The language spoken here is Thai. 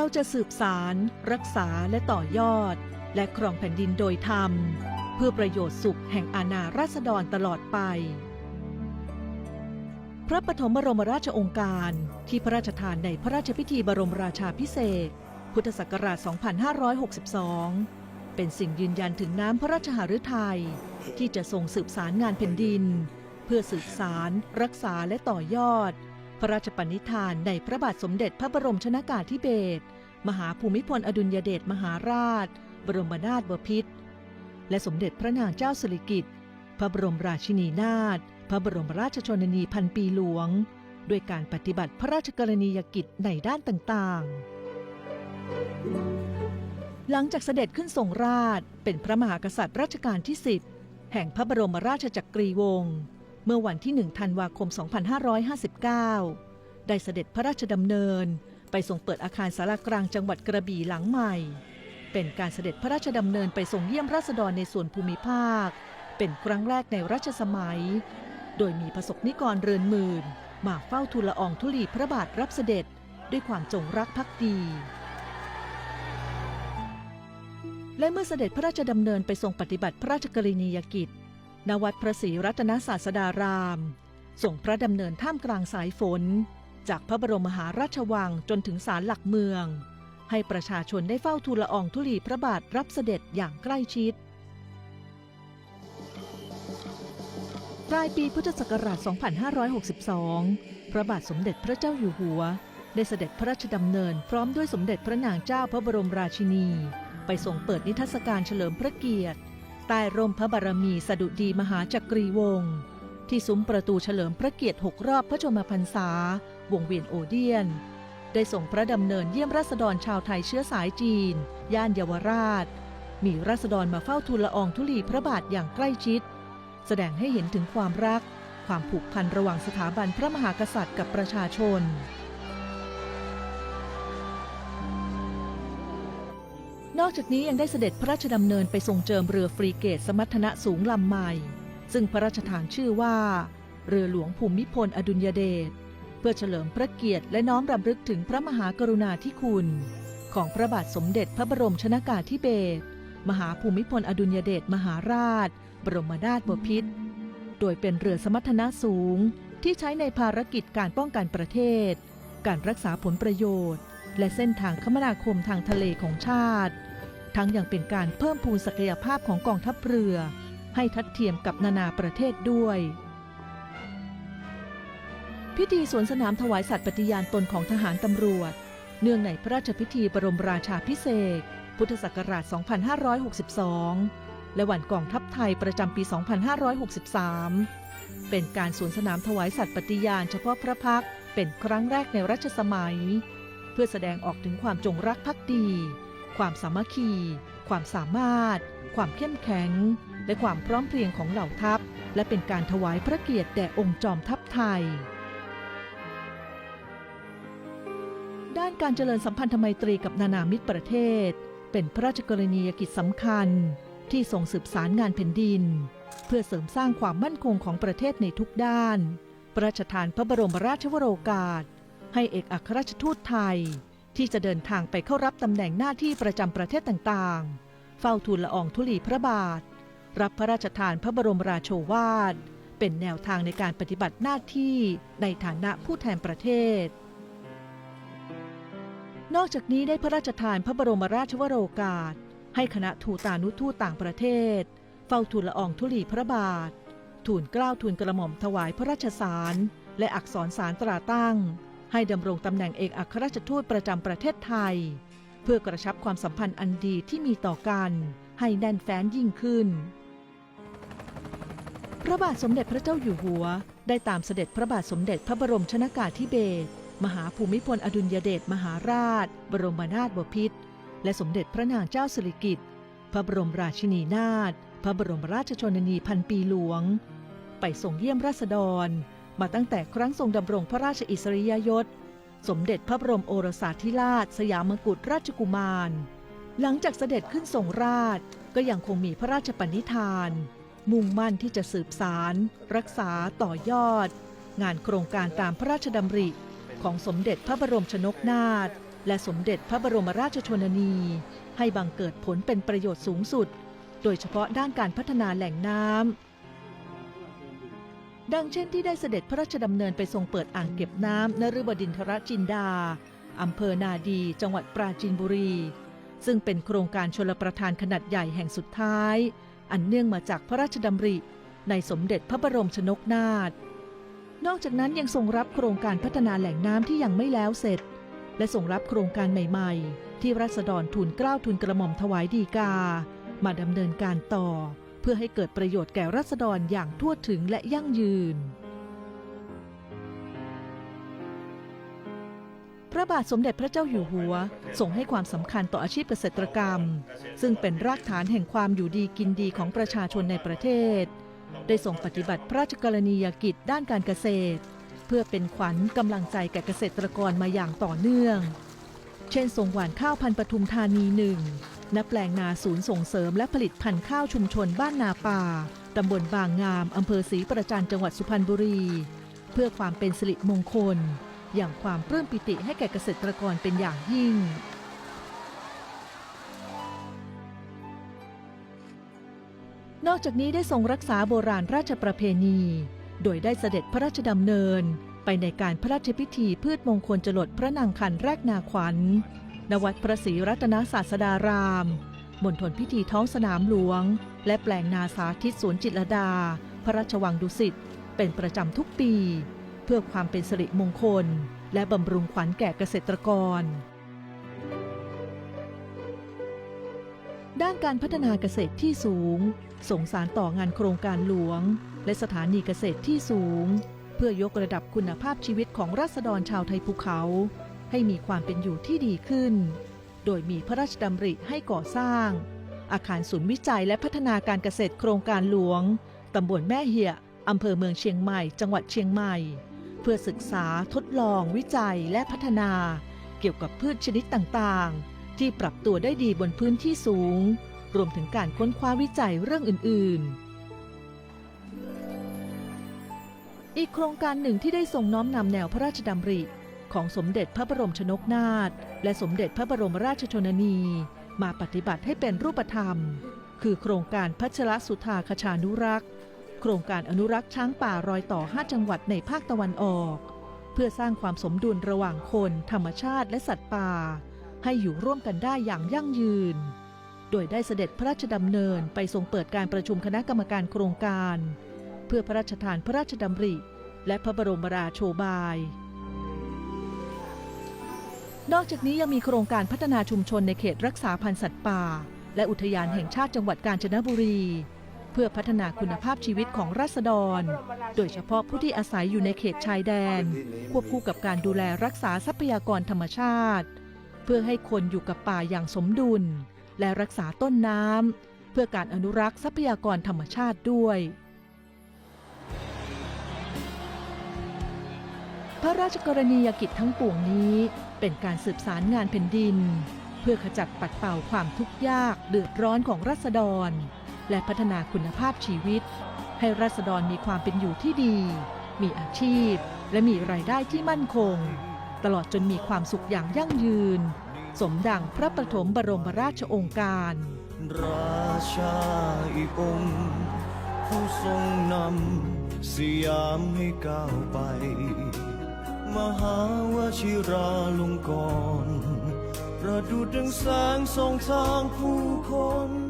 เราจะสืบสาร รักษาและต่อยอด และครองแผ่นดินโดยธรรม เพื่อประโยชน์สุขแห่งอาณาราษฎรตลอดไป พระปฐมบรมราชองค์การที่พระราชทานในพระราชพิธีบรมราชาพิเศษ พุทธศักราช 2562 เป็นสิ่งยืนยันถึงน้ำพระราชหฤทัยที่จะทรงสืบสารงานแผ่นดิน เพื่อสืบสาร รักษาและต่อยอด พระราชปณิธานในพระบาทสมเด็จพระบรมชนากาธิเบศรมหาภูมิพลอดุลยเดชมหาราช บรมนาถบพิตรและสมเด็จพระนางเจ้าสิริกิติ์พระบรมราชินีนาถพระบรมราชชนนีพันปีหลวง ด้วยการปฏิบัติพระราชกรณียกิจในด้านต่างๆ หลังจากเสด็จขึ้นทรงราชเป็นพระมหากษัตริย์รัชกาลที่ 10 แห่งพระบรมราชจักรีวงศ์ เมื่อวันที่ 1 ธันวาคม 2559 ได้เสด็จพระราชดำเนิน ไปทรงเปิดอาคารสารากลางจังหวัดกระบี่หลังใหม่ เป็นการเสด็จพระราชดำเนินไปทรงเยี่ยมราษฎรในส่วนภูมิภาค เป็นครั้งแรกในรัชสมัย โดยมีประสบนิกรเรือนหมื่น มาเฝ้าทูลละอองธุลีพระบาทรับเสด็จด้วยความจงรักภักดีและเมื่อเสด็จพระราชดำเนินไปทรงปฏิบัติพระราชกรณียกิจ ณวัดพระศรีรัตนศาสดาราม ส่งพระดำเนินท่ามกลางสายฝน จากพระบรมมหาราชวังจนถึงศาลหลักเมือง ให้ประชาชนได้เฝ้าทูลละอองธุลีพระบาทรับเสด็จอย่างใกล้ชิดปลายปีพุทธศักราช 2562 พระบาทสมเด็จพระเจ้าอยู่หัว ได้เสด็จพระราชดำเนินพร้อมด้วยสมเด็จพระนางเจ้าพระบรมราชินี ไปทรงเปิดนิทรรศการเฉลิมพระเกียรติ ใต้ร่มพระบารมีสดุดีมหาจักรีวงศ์ที่ซุ้มประตูเฉลิมพระเกียรติ6รอบพระชนมพรรษาวงเวียนโอเดียน ได้ส่งพระดำเนินเยี่ยมราษฎรชาวไทยเชื้อสายจีน ย่านเยาวราช มีราษฎรมาเฝ้าทูลละอองธุลีพระบาทอย่างใกล้ชิด แสดงให้เห็นถึงความรัก ความผูกพันระหว่างสถาบันพระมหากษัตริย์กับประชาชน นอกจากนี้ยังได้เสด็จพระราชดำเนินไปทรงเจิมเรือฟรีเกตสมรรถนะสูงลำใหม่ ซึ่งพระราชทานชื่อว่า เรือหลวงภูมิพลอดุลยเดชเพื่อเฉลิมพระเกียรติและน้อมรำลึกถึงพระมหากรุณาธิคุณ ของพระบาทสมเด็จพระบรมชนากาธิเบศรมหาภูมิพลอดุลยเดชมหาราช บรมนาถบพิตรโดยเป็นเรือสมรรถนะสูงที่ใช้ในภารกิจการป้องกันประเทศ การรักษาผลประโยชน์ และเส้นทางคมนาคมทางทะเลของชาติ ทั้งยังเป็นการเพิ่มพูนศักยภาพของกองทัพเรือ ให้ทัดเทียมกับนานาประเทศด้วย พิธีสวนสนามถวายสัตย์ปฏิญาณตนของทหารตำรวจ เนื่องในพระราชพิธีบรมราชาพิเศษ พุทธศักราช 2562 และวันกองทัพไทยประจำปี 2563 เป็นการสวนสนามถวายสัตย์ปฏิญาณเฉพาะพระพักเป็นครั้งแรกในรัชสมัย เพื่อแสดงออกถึงความจงรักภักดี ความสามัคคี ความสามารถ ความเข้มแข็ง และความพร้อมเพรียงของเหล่าทัพ และเป็นการถวายพระเกียรติแด่องค์จอมทัพไทย ด้านการเจริญสัมพันธไมตรีกับนานามิตรประเทศ เป็นพระราชกรณียกิจสำคัญ ที่ทรงสืบสารงานแผ่นดิน เพื่อเสริมสร้างความมั่นคงของประเทศในทุกด้าน พระราชทานพระบรมราชวโรกาส ให้เอกอัครราชทูตไทย ที่จะเดินทางไปเข้ารับตำแหน่งหน้าที่ประจำประเทศต่างๆ เฝ้าทูลละอองธุลีพระบาท รับพระราชทานพระบรมราโชวาท เป็นแนวทางในการปฏิบัติหน้าที่ในฐานะผู้แทนประเทศ นอกจากนี้ได้พระราชทานพระบรมราชวโรกาส ให้คณะทูตานุทูตต่างประเทศ เฝ้าทูลละอองธุลีพระบาท ทูลเกล้าทูลกระหม่อมถวายพระราชสาร และอักษรสารตราตั้ง ให้ดำรงตำแหน่งเอกอัครราชทูตประจำประเทศไทย เพื่อกระชับความสัมพันธ์อันดีที่มีต่อกัน ให้แน่นแฟ้นยิ่งขึ้น พระบาทสมเด็จพระเจ้าอยู่หัว ได้ตามเสด็จพระบาทสมเด็จพระบรมชนากาธิเบศรมหาภูมิพลอดุลยเดชมหาราช บรมนาถบพิตรและสมเด็จพระนางเจ้าสิริกิติ์พระบรมราชินีนาถพระบรมราชชนนีพันปีหลวง ไปส่งเยี่ยมราษฎร มาตั้งแต่ครั้งทรงดำรงพระราชอิสริยยศ สมเด็จพระบรมโอรสาธิราช สยามกุฎราชกุมาร หลังจากเสด็จขึ้นทรงราชก็ยังคงมีพระราชปณิธาน มุ่งมั่นที่จะสืบสาร รักษาต่อยอด งานโครงการตามพระราชดำริ ของสมเด็จพระบรมชนกนาถและสมเด็จพระบรมราชชนนี ให้บังเกิดผลเป็นประโยชน์สูงสุด โดยเฉพาะด้านการพัฒนาแหล่งน้ำ ดังเช่นที่ได้เสด็จพระราชดำเนินไปทรงเปิดอ่างเก็บน้ำนฤบดินทรจินดาอำเภอนาดี จังหวัดปราจีนบุรี ซึ่งเป็นโครงการชลประทานขนาดใหญ่แห่งสุดท้าย อันเนื่องมาจากพระราชดำริ ในสมเด็จพระบรมชนกนาถนอกจากนั้นยังทรงรับโครงการพัฒนาแหล่งน้ำที่ยังไม่แล้วเสร็จ และทรงรับโครงการใหม่ๆ ที่รัษฎรทูลเกล้าทูลกระหม่อมถวายดีกา มาดำเนินการต่อ เพื่อให้เกิดประโยชน์แก่รัษฎรอย่างทั่วถึงและยั่งยืน พระบาทสมเด็จพระเจ้าอยู่หัวทรงให้ความสำคัญต่ออาชีพเกษตรกรรม ซึ่งเป็นรากฐานแห่งความอยู่ดีกินดีของประชาชนในประเทศ ได้ส่งปฏิบัติพระราชกรณียกิจด้านการเกษตร เพื่อเป็นขวัญกำลังใจแก่เกษตรกรมาอย่างต่อเนื่อง เช่นส่งหวานข้าวพันธุ์ปทุมธานีหนึ่ง ณแปลงนาศูนย์ส่งเสริมและผลิตพันธุ์ข้าวชุมชนบ้านนาป่า ตำบลบางงาม อำเภอศรีประจันจังหวัดสุพรรณบุรี เพื่อความเป็นสิริมงคล อย่างความปลื้มปิติให้แก่เกษตรกรเป็นอย่างยิ่งนอกจากนี้ได้ทรงรักษาโบราณราชประเพณี โดยได้เสด็จพระราชดำเนิน ไปในการพระราชพิธีพืชมงคลจรดพระนางคันแรกนาขวัญ ณวัดพระศรีรัตนศาสดารามมณฑลพิธีท้องสนามหลวง และแปลงนาสาธิตสวนจิตรดา พระราชวังดุสิตเป็นประจำทุกปี เพื่อความเป็นสิริมงคล และบำรุงขวัญแก่เกษตรกร ด้านการพัฒนาเกษตรที่สูง ส่งสารต่องานโครงการหลวง และสถานีเกษตรที่สูง เพื่อยกระดับคุณภาพชีวิตของราษฎรชาวไทยภูเขา ให้มีความเป็นอยู่ที่ดีขึ้น โดยมีพระราชดำริให้ก่อสร้าง อาคารศูนย์วิจัยและพัฒนาการเกษตรโครงการหลวง ตำบลแม่เหี่ยอำเภอเมืองเชียงใหม่ จังหวัดเชียงใหม่ เพื่อศึกษาทดลอง วิจัยและพัฒนา เกี่ยวกับพืชชนิดต่างๆ ที่ปรับตัวได้ดีบนพื้นที่สูง รวมถึงการค้นคว้าวิจัยเรื่องอื่น ๆอีกโครงการหนึ่งที่ได้ทรงน้อมนำแนวพระราชดำริ ของสมเด็จพระบรมชนกนาถและสมเด็จพระบรมราชชนนี มาปฏิบัติให้เป็นรูปธรรม คือโครงการพัชรสุธาคชานุรักษ์ โครงการอนุรักษ์ช้างป่ารอยต่อ 5 จังหวัดในภาคตะวันออก เพื่อสร้างความสมดุลระหว่างคน ธรรมชาติและสัตว์ป่า ให้อยู่ร่วมกันได้อย่างยั่งยืน โดยได้เสด็จพระราชดำเนินไปทรงเปิดการประชุมคณะกรรมการโครงการ เพื่อพระราชทานพระราชดำริ และพระบรมราโชบาย นอกจากนี้ยังมีโครงการพัฒนาชุมชนในเขตรักษาพันธุ์สัตว์ป่า และอุทยานแห่งชาติจังหวัดกาญจนบุรี เพื่อพัฒนาคุณภาพชีวิตของราษฎร โดยเฉพาะผู้ที่อาศัยอยู่ในเขตชายแดน ควบคู่กับการดูแลรักษาทรัพยากรธรรมชาติ เพื่อให้คนอยู่กับป่าอย่างสมดุล และรักษาต้นน้ำเพื่อการอนุรักษ์ทรัพยากรธรรมชาติด้วยพระราชกรณียกิจทั้งปวงนี้ เป็นการสืบสารงานแผ่นดิน เพื่อขจัดปัดเป่าความทุกข์ยากเดือดร้อนของรัษฎร และพัฒนาคุณภาพชีวิต ให้รัษฎรมีความเป็นอยู่ที่ดี มีอาชีพ และมีรายได้ที่มั่นคง ตลอดจนมีความสุขอย่างยั่งยืน สมดังพระประถมบรมราชโองการ ราชาอีกองค์ผู้ทรงนำสยามให้ก้าวไป มหาวชิราลงกรณประดุดดังแสงส่องทางผู้คน